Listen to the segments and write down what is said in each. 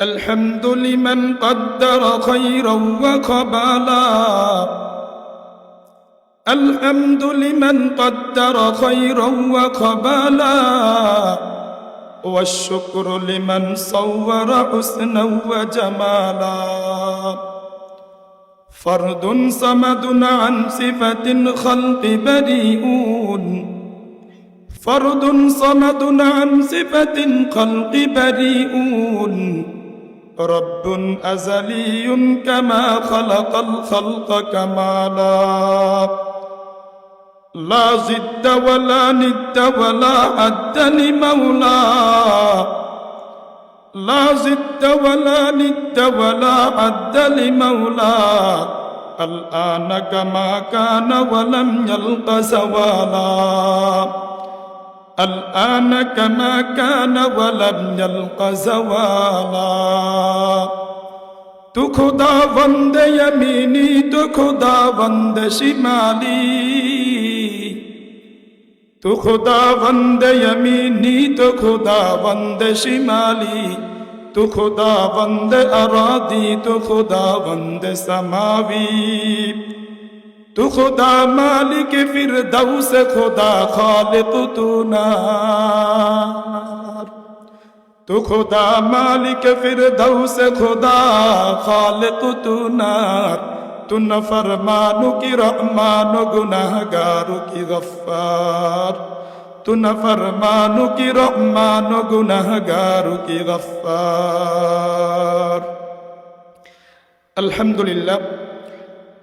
الحمد لمن قدر خيرا وقبلا. الحمد لمن قدر خيرا وقبلا. والشكر لمن صور حسنا وجمالا. فرد صمد عن صفة خلق بريئون. فرد صمد عن صفة خلق بريئون. رب أزلي كما خلق الخلق كمالا. لا زد ولا ند ولا عد لمولى لا زد ولا ند ولا عد لمولى الآن كما كان ولم يلق زوالا الآن كما كان ولم يلق زوالا تو خدا بند یمینی تو خدا بند شمالی تو خدا بند یمینی تو خدا بند شمالی تو خدا بند ارادی تو خدا তু খোদা মালিক ফির দৌস খোদা খালেক তু নার তু খোদা মালিক ফির দৌস খোদা খালেক তু নার তু নফরমানু কি রহমানু গুনাহগারু কি গফার তু নফরমানু কি রহমানু গুনাহগারু কি গফার আলহামদুলিল্লাহ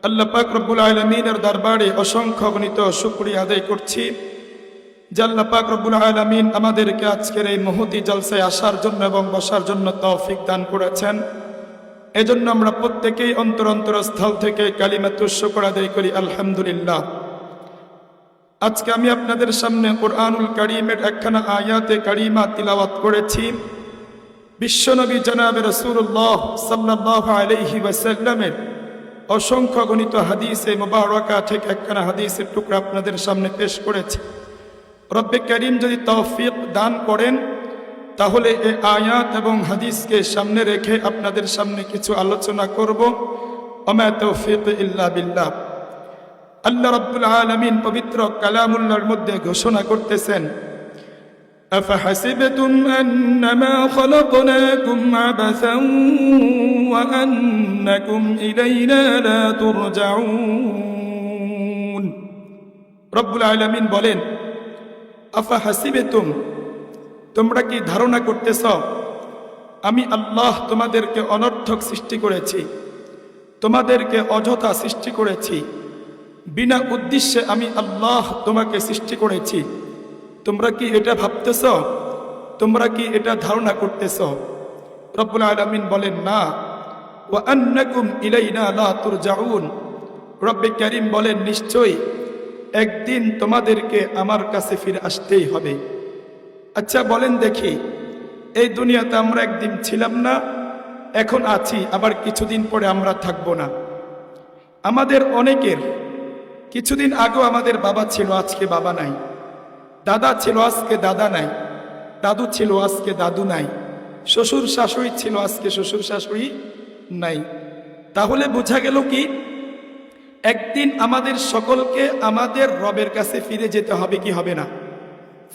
আল্লাহ পাক রব্বুল আলমিনের দরবারে অসংখ্য গণিত শুক্রিয়া আদায় করছি আল্লাহ পাক রব্বুল আলমিন আমাদেরকে আজকের এই মহতি জলসায় আসার জন্য এবং বসার জন্য তৌফিক দান করেছেন। এজন্য আমরা প্রত্যেকেই অন্তর অন্তর স্থল থেকে কালিমাত শুকর আদায় করি, আলহামদুলিল্লাহ। আজকে আমি আপনাদের সামনে কোরআনুল কারিমের একখানা আয়াতে কারিমা তিলাওয়াত করেছি। বিশ্বনবী জনাবে রসুল্লাহ সাল্লাহ আলহি ওয়াসাল্লামের অসংখ্য গণিত হাদিসে মোবারকা থেকে একখানা হাদিসের টুকরা আপনাদের সামনে পেশ করেছি। রব্বে করিম যদি তৌফিক দান করেন, তাহলে এ আয়াত এবং হাদিসকে সামনে রেখে আপনাদের সামনে কিছু আলোচনা করব। অমা তৌফিক ইল্লা বিল্লাহ। আল্লাহ রব্বুল আলমিন পবিত্র কালামুল্লার মধ্যে ঘোষণা করতেছেন أفحسبتم أنما خلقناكم عبثا وأنكم إلينا لا ترجعون رب العالمين বলেন আফাহাসিবেতুম তোমরা কি ধারণা করতেছ আমি আল্লাহ তোমাদেরকে অনর্থক সৃষ্টি করেছি তোমাদেরকে অযথা সৃষ্টি করেছি বিনা উদ্দেশ্যে আমি আল্লাহ তোমাকে সৃষ্টি করেছি তোমরা কি এটা ভাবতেছ? তোমরা কি এটা ধারণা করতেছ? রব্বুল আলমিন বলেন, না। ও আন্নাকুম ইলাইনা লা তুরজাউন। রব্বে করিম বলেন, নিশ্চয়ই একদিন তোমাদেরকে আমার কাছে ফিরে আসতেই হবে। আচ্ছা বলেন দেখি, এই দুনিয়াতে আমরা একদিন ছিলাম না, এখন আছি, আবার কিছুদিন পরে আমরা থাকব না। আমাদের অনেকের, কিছুদিন আগেও আমাদের বাবা ছিল, আজকে বাবা নাই। দাদা ছিল আজকে দাদা নাই, দাদু ছিল আজকে দাদু নাই, শ্বশুর শাশুড়ি ছিল আজকে শ্বশুর শাশুড়ি নাই। তাহলে বোঝা গেল কি? একদিন আমাদের সকলকে আমাদের রবের কাছে ফিরে যেতে হবে কি হবে না?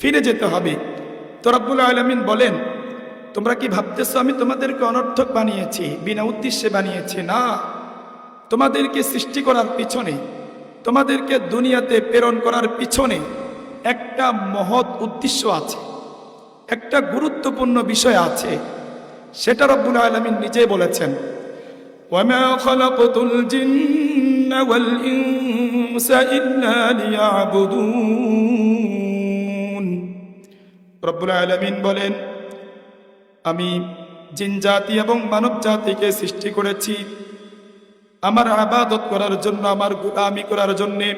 ফিরে যেতে হবে। তো রব্বুল আলমিন বলেন, তোমরা কি ভাবতেছো আমি তোমাদেরকে অনর্থক বানিয়েছি, বিনা উদ্দেশ্যে বানিয়েছি? না। তোমাদেরকে সৃষ্টি করার পিছনে, তোমাদেরকে দুনিয়াতে প্রেরণ করার পিছনে একটা মহৎ উদ্দেশ্য আছে, একটা গুরুত্বপূর্ণ বিষয় আছে, সেটা রব্বুল আলমিন নিজেই বলেছেন রব্বুল আলমিন বলেন, আমি জিন জাতি এবং মানব জাতিকে সৃষ্টি করেছি। আমার আবাদত করার জন্য, আমার গুলামি করার জন্যে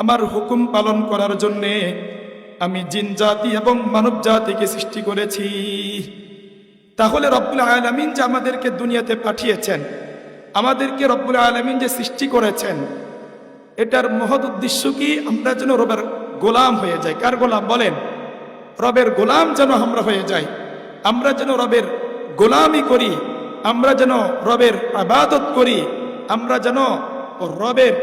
আমার হুকুম পালন করার জন্যে আমি জিন জাতি এবং মানব জাতিকে সৃষ্টি করেছি। তাহলে রব্বুল আলমিন যে আমাদেরকে দুনিয়াতে পাঠিয়েছেন, আমাদেরকে রব্বুল আলমিন যে সৃষ্টি করেছেন, এটার মহৎ উদ্দেশ্য কি? আমরা যেন রবের গোলাম হয়ে যাই। কার গোলাম? বলেন, রবের গোলাম যেন আমরা হয়ে যাই। আমরা যেন রবের গোলামি করি, আমরা যেন রবের আবাদত করি, আমরা যেন রবের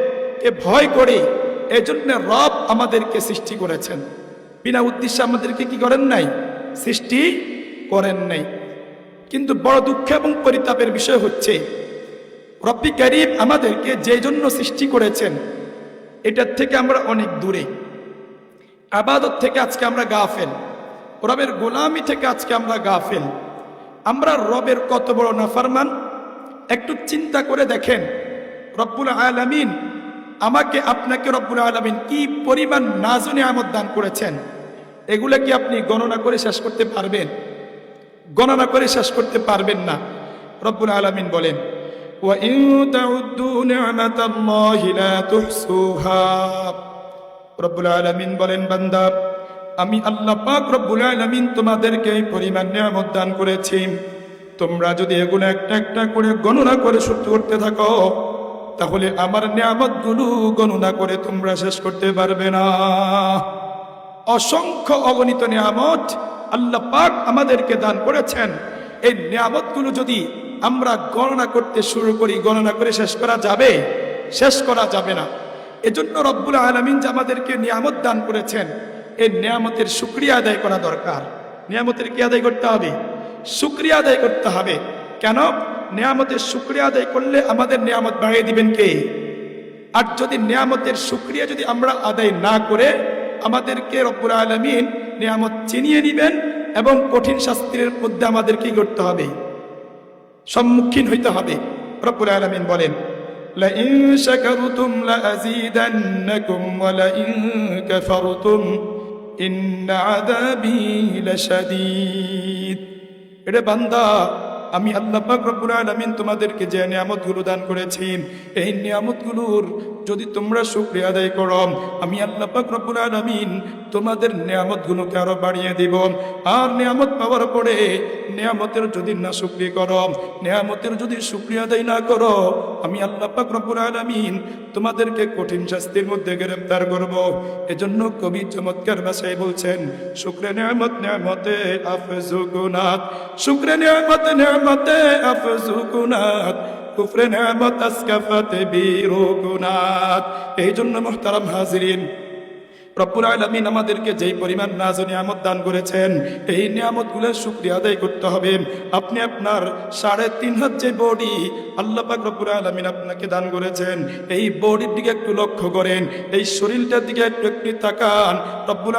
কে ভয় করি এজন্য রব আমাদেরকে সৃষ্টি করেছেন। বিনা উদ্দেশ্যে আমাদেরকে কি করেন নাই? সৃষ্টি করেন নাই। কিন্তু বড় দুঃখ এবং পরিতাপের বিষয় হচ্ছে, রব্বি করিম আমাদেরকে যে জন্য সৃষ্টি করেছেন, এটার থেকে আমরা অনেক দূরে। আবাদত থেকে আজকে আমরা গাফেল। রবের গোলামি থেকে আজকে আমরা গাফেল। আমরা রবের কত বড় নাফারমান। একটু চিন্তা করে দেখেন, রব্বুল আলামিন আমাকে আপনাকে রব্বুল আলমিন কি পরিমাণ নাজনে আমদ দান করেছেন? এগুলো কি আপনি গণনা করে শেষ করতে পারবেন? গণনা করে শেষ করতে পারবেন না। রব্বুল আলমিন বলেন রব্বুল আলমিন বলেন, বান্দা, আমি আল্লাহ পাক রব্বুল আলমিন তোমাদেরকে এই পরিমাণ নিয়ামত দান করেছি। তোমরা যদি এগুলো একটা একটা করে গণনা করে সত্য করতে থাকো তাহলে আমার নিয়ামত নিয়ামতগুলো গণনা করে তোমরা শেষ করতে পারবে না। অসংখ্য অগণিত নিয়ামত আল্লাহ পাক আমাদেরকে দান করেছেন। এই নিয়ামতগুলো যদি আমরা গণনা করতে শুরু করি, গণনা করে শেষ করা যাবে? শেষ করা যাবে না। এজন্য রব্বুল আলমিন যে আমাদেরকে নিয়ামত দান করেছেন, এই নিয়ামতের শুক্রিয়া আদায় করা দরকার। নিয়ামতের কি আদায় করতে হবে? শুক্রিয়া আদায় করতে হবে। কেন? নিয়ামতের শুক্রিয়া আদায় করলে আমাদের নিয়ামত বাড়িয়ে দিবেন কে আর যদি নিয়ামতের শুক্রিয়া যদি আমরা আদায় না করে আমাদেরকে রব্বুল আলমিন নিয়ামত চিনিয়ে নিবেন এবং কঠিন শাস্ত্রের মধ্যে আমাদের কি করতে হবে সম্মুখীন হইতে হবে রব্বুল আলমিন বলেন لئن شكرتم لأزيدنكم ولئن كفرتم إن عذابي لشديد এটা বান্দা আমি আল্লাহ রব্বুল আলামিন তোমাদেরকে যে নিয়ামতগুলো দান করেছি, এই নিয়ামতগুলোর যদি তোমরা শুকরিয়া আদায় করো, আমি আল্লাহ রব্বুল আলামিন তোমাদের নিয়ামতগুলোকে আরও বাড়িয়ে দিব। আর নিয়ামত পাওয়ার পরে নিয়ামতের যদি না শুকরিয়া করো, নিয়ামতের যদি শুকরিয়া আদায় না করো, আমি আল্লাহ রব্বুল আলামিন তোমাদেরকে কঠিন শাস্তির মধ্যে গ্রেফতার করব। এজন্য কবি চমৎকার ভাষায় বলছেন শুক্রে নিয়ামত নিয়ামতে আফজুকুনাত শুক্রে নিয়ামত নিয়ামতে আফজুকুনাত কুফরে নিয়ামত আসকাফাতে বীরুকুনাত। এই জন্য মোহতারাম হাজিরিন রব্বুল আলমিন আমাদেরকে যেই পরিমাণ নাজ নিয়ামত দান করেছেন, এই নিয়ামতগুলোর শুক্রিয়া আদায় করতে হবে। আপনি আপনার সাড়ে তিন হাত যে বডি আল্লাহ পাক রব্বুল আলমিন আপনাকে দান করেছেন, এই বডির দিকে একটু লক্ষ্য করেন, এই শরীরটার দিকে একটু একটু তাকান। রব্বুল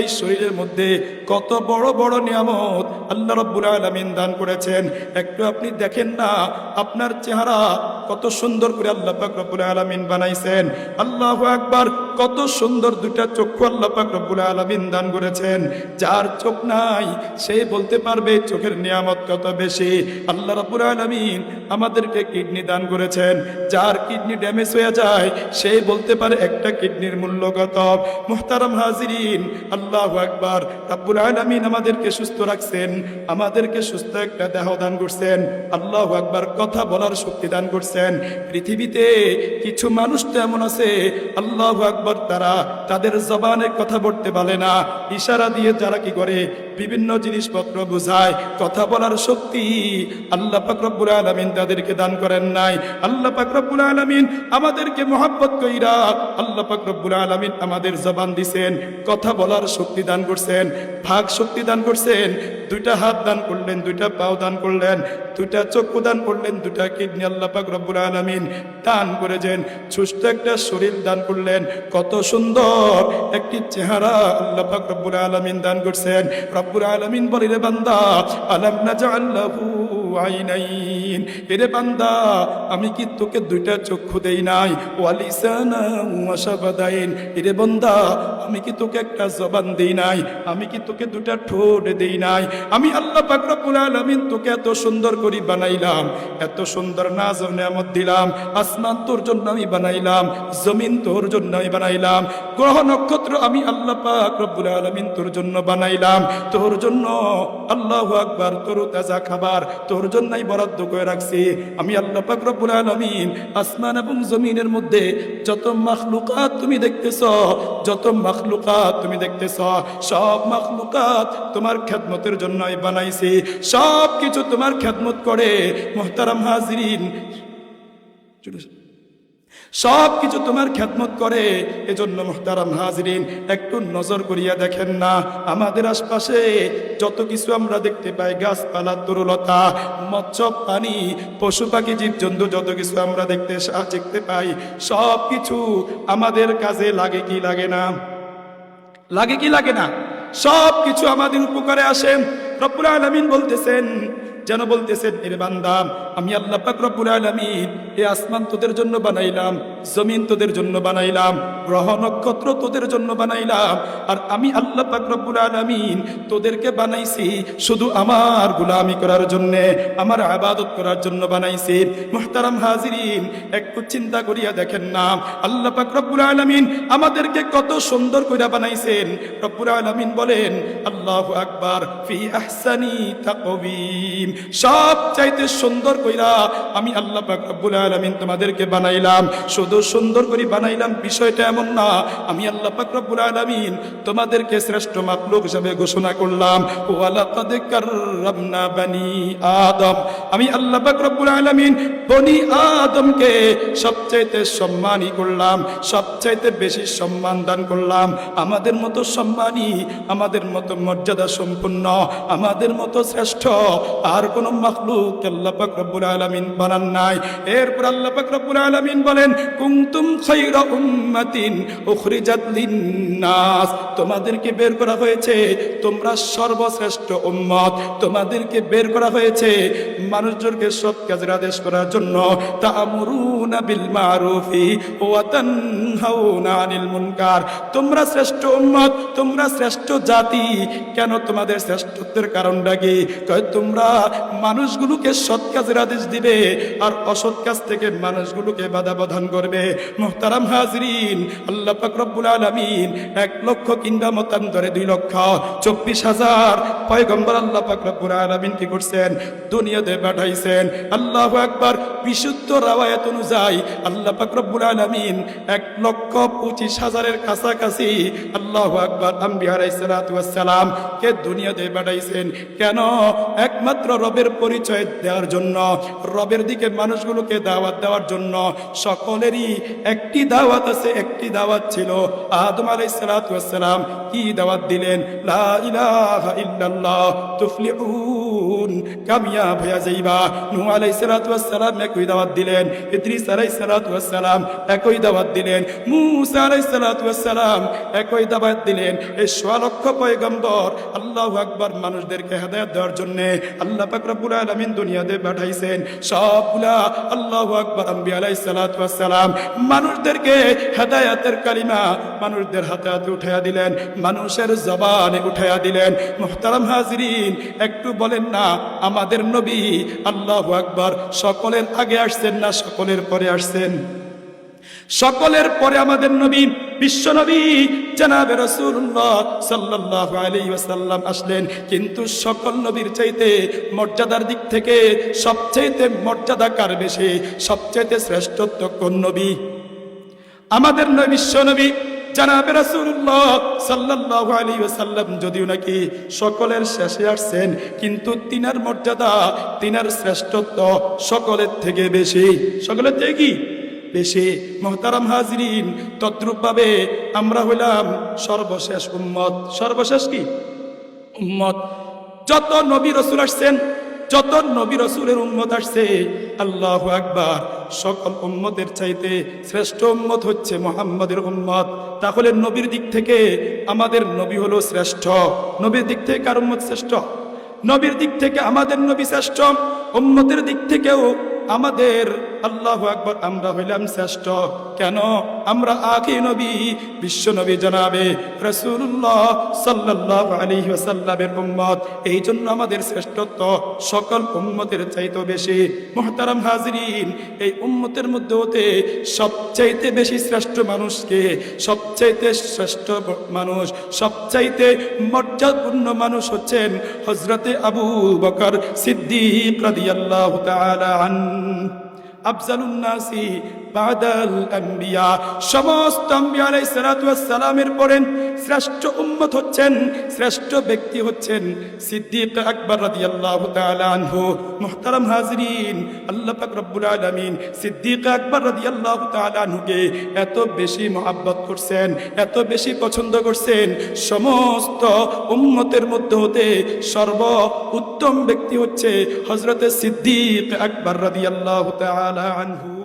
এই শরীরের মধ্যে কত বড় বড় নিয়ামত আল্লাহ রব্বুল আলমিন দান করেছেন। একটু আপনি দেখেন না, আপনার চেহারা কত সুন্দর করে আল্লাহ পাক আলমিন বানাইছেন। আল্লাহ আকবার, কত সুন্দর দুটা চক্ষু আল্লাহ পাক আলমিন দান করেছেন। যার চোখ নাই, সে বলতে পারবে চোখের নিয়ামত কত বেশি। আল্লাহ রব্বুল আলমিন আমাদেরকে কিডনি দান করেছেন। যার কিডনি ড্যামেজ হয়ে যায়, সে বলতে পারে একটা কিডনির মূল্য কত। মুহতারাম হাজিরিন, আল্লাহ আকবার, রব্বুল আলমিন আমাদেরকে সুস্থ রাখছেন। আমাদেরকে সুস্থ একটা দেহ দান করছেন। আল্লাহ আকবার, কথা বলার শক্তি দান করছেন। পৃথিবীতে কিছু মানুষ তো এমন আছে, আল্লাহ আকবর, তারা তাদের জবানে কথা বলতে পারে না। ইশারা দিয়ে যারা কি করে? বিভিন্ন জিনিসপত্র বোঝায়, কথা বলার শক্তি আল্লাহ পাকরব্বুল আলমিন তাদেরকে দান করেন নাই। আল্লাহ পাকরব্বুল আলমিন আমাদেরকে মোহাব্বত কইরা আল্লাহ পাকরব্বুল আলমিন আমাদের জবান দিছেন, কথা বলার শক্তি দান করছেন, ভাগ শক্তি দান করছেন, দুইটা হাত দান করলেন, দুইটা পাও দান করলেন, দুইটা চক্ষু দান করলেন, দুইটা কিডনি আল্লাহ পাক আলমিন দান করেছেন, সুস্থ একটা শরীর দান করলেন, কত সুন্দর একটি চেহারা আল্লাহ পাক আলমিন দান করছেন। রব্বুল আলমিন বলে রে বান্দা আলাম না জাল্লাহু আইনাইন। এরে বান্দা, আমি কি তোকে দুইটা চক্ষু দেই নাই? এরে বান্দা, আমি কি তোকে একটা জবান দেই নাই? আমি কি তোকে দুটা ঠোঁট দেই নাই? আমি আল্লাহ পাক রব্বুল আলামিন তোকে এত সুন্দর করে বানাইলাম। এত সুন্দর নাজ নিয়ামত দিলাম। আসমান তোর জন্য আমি বানাইলাম। জমিন তোর জন্য আমি বানাইলাম। গ্রহ নক্ষত্র আমি আল্লাহ পাক আলামিন তোর জন্য বানাইলাম। তোর জন্য আল্লাহ আকবার, তোর তাজা খাবার, তোর জন্যই বরাদ্দ করে রাখছি আমি আল্লাহ পাকরবুল আলমিন আসমান এবং জমিনের মধ্যে যত মাখলুকাত তুমি দেখতেছ, যত মাখলুকাত তুমি দেখতেছ, সব মাখলুকাত তোমার খ্যাতমতের জন্যই বানাইছি সব কিছু তোমার খ্যাতমত করে মোহতারাম হাজরিন চলে। সব কিছু তোমার খ্যাতমত করে। এজন্য মোহতারাম হাজরিন, একটু নজর করিয়া দেখেন না, আমাদের আশপাশে যত কিছু আমরা দেখতে পাই, গাছপালা, তরুলতা, মৎস্য, পানি, পশু পাখি, জীবজন্তু, যত কিছু আমরা দেখতে দেখতে পাই সব কিছু আমাদের কাজে লাগে কি লাগে না? লাগে কি লাগে না? সব কিছু আমাদের উপকারে আসেন রব্বুল আলামিন বলতেছেন যেন বলতেছেন, এর বান্দা, আমি আল্লাহ পাক রব্বুল আলামিন এই আসমান তোদের জন্য বানাইলাম, জমিন তোদের জন্য বানাইলাম, গ্রহ নক্ষত্র তোদের জন্য বানাইলাম, আর আমি আল্লাহ পাক রব্বুল আলামিন তোদেরকে বানাইছি শুধু আমার গুলামি করার জন্য, আমার আবাদত করার জন্য বানাইছি। মুহতারাম হাজিরিন, একটু চিন্তা করিয়া দেখেন না, আল্লাহ পাক রব্বুল আলামিন আমাদেরকে কত সুন্দর কইরা বানাইছেন। রব্বুল আলামিন বলেন, আল্লাহ আকবার, ফি আহসানি তাকবীম সব চাইতে সুন্দর কইরা আমি আল্লাহ পাক রব্বুল আলামিন তোমাদেরকে বানাইলাম। শুধু সুন্দর করে বানাইলাম, বিষয়টা এমন না। আমি আল্লাহ পাক রব্বুল আলামিন তোমাদেরকে শ্রেষ্ঠ মাখলুক হিসেবে ঘোষণা করলাম। কাররামনা বানি আদম। আমি আল্লাহ পাক রব্বুল আলামিন বনি আদমকে সবচাইতে সম্মানই করলাম, সবচাইতে বেশি সম্মান দান করলাম। আমাদের মতো সম্মানী, আমাদের মতো মর্যাদা সম্পন্ন, আমাদের মতো শ্রেষ্ঠ, আর কোন মাখলুক আল্লাহ পাক রব্বুল আলামিন বানান নাই। এরপর আল্লাহ পাক রব্বুল আলামিন বলেন, কুনতুম খায়রা উম্মাতিন উখরিজাত লিন-নাস। তোমাদেরকে বের করা হয়েছে, তোমরা সর্বশ্রেষ্ঠ উম্মত। তোমাদেরকে বের করা হয়েছে, মানুষজনকে সৎ কাজের আদেশ করার জন্য তা'মুরুনা বিল মারুফি ওয়া তানহাউনা আনিল মুনকার। তোমরা শ্রেষ্ঠ উম্মত, তোমরা শ্রেষ্ঠ জাতি, কেন তোমাদের শ্রেষ্ঠত্বের কারণটা কি? তোমরা মানুষগুলোকে সৎ কাজের আদেশ দিবে আর অসৎ কাজ থেকে মানুষগুলোকে বাধা প্রদান করবে। মোহতারাম হাজরিন, আল্লাহ পাক রব্বুল আলামিন এক লক্ষ কিংবা মতান্তরে দুই লক্ষ চব্বিশ হাজার পয়গম্বর আল্লাহ পাক রব্বুল আলামিন কি করছেন? দুনিয়াতে পাঠাইছেন। আল্লাহ একবার বিশুদ্ধ রাওয়ায়াত অনুযায়ী আল্লাহ পাক রব্বুল আলামিন এক লক্ষ পঁচিশ হাজারের কাছাকাছি আল্লাহ আকবার আম্বিয়া সালাম কে দুনিয়াতে পাঠাইছেন? কেন? একমাত্র রবের পরিচয় দেওয়ার জন্য, রবের দিকে মানুষগুলোকে দাওয়াত দেওয়ার জন্য, সকলেরই একটি দাওয়াত আছে, একটি দাওয়াত ছিল। আদম আলাইসালাম কি দাওয়াত দিলেন? একই দিলেন মুসা দাওয়াত দিলেন। এই আল্লাহ আকবার মানুষদেরকে হেদায়ত দেওয়ার জন্য আল্লাহ দুনিয়াতে পাঠাইছেন। সবগুলা মানুষদেরকে কালিমা মানুষদের হাতে হাতে উঠাইয়া দিলেন, মানুষের জবানে উঠাইয়া দিলেন। মোহতারাম হাজরিন, একটু বলেন না, আমাদের নবী আল্লাহ আকবার সকলের আগে আসছেন না সকলের পরে আসছেন? সকলের পরে আমাদের নবী বিশ্ব নবী জানাবে রসুল্লাহ সাল্লাহ আলী ওয়াসাল্লাম আসলেন। কিন্তু সকল নবীর চাইতে মর্যাদার দিক থেকে সবচাইতে মর্যাদা কার বেশি? সবচাইতে শ্রেষ্ঠত্ব কোন নবী? আমাদের নয় বিশ্ব নবী জানাবে রাসূলুল্লাহ সাল্লাল্লাহু আলাইহি ওয়াসাল্লাম। যদিও নাকি সকলের শেষে আসছেন, কিন্তু তিনার মর্যাদা, তিনার শ্রেষ্ঠত্ব সকলের থেকে বেশি। সকলের থেকে কি? বেশি মোহতারাম হাজরিন, তদ্রূপভাবে আমরা হইলাম সর্বশেষ উম্মত। সর্বশেষ কি? উম্মত। যত নবী রসুল আসছেন, যত নবী রসুলের উম্মত আসছে, আল্লাহ আকবার, সকল উম্মতের চাইতে শ্রেষ্ঠ উম্মত হচ্ছে মোহাম্মদের উম্মত। তাহলে নবীর দিক থেকে আমাদের নবী হলো শ্রেষ্ঠ। নবীর দিক থেকে কার উম্মত শ্রেষ্ঠ? নবীর দিক থেকে আমাদের নবী শ্রেষ্ঠ। উম্মতের দিক থেকেও আমাদের আল্লাহ আকবর, আমরা হইলাম শ্রেষ্ঠ। কেন? আমরা আখি নবী, বিশ্ব নবী জনাবে রসুল্লাহ সাল্লাহ আলী ওসাল্লামের উম্মত। এই জন্য আমাদের শ্রেষ্ঠত্ব সকল উম্মতের চাইতে বেশি। মোহতারাম হাজরিন, এই উম্মতের মধ্যে হতে সবচাইতে বেশি শ্রেষ্ঠ মানুষকে, সবচাইতে শ্রেষ্ঠ মানুষ, সবচাইতে মর্যাদাপূর্ণ মানুষ হচ্ছেন হজরতে আবু বকর সিদ্দিক রাদিয়াল্লাহু তাআলা আন عنك নাসি বাদাল সমস্ত শ্রেষ্ঠ হচ্ছেন, শ্রেষ্ঠ ব্যক্তি হচ্ছেন আকবর হাজরিন, আল্লাহ সিদ্দিক আকবর আনহুকে এত বেশি মহাব্বত করছেন, এত বেশি পছন্দ করছেন। সমস্ত উম্মতের মধ্যে হতে সর্ব উত্তম ব্যক্তি হচ্ছে হজরতে সিদ্দিক আকবর রাদিয়াল্লাহু তাআলা আনহু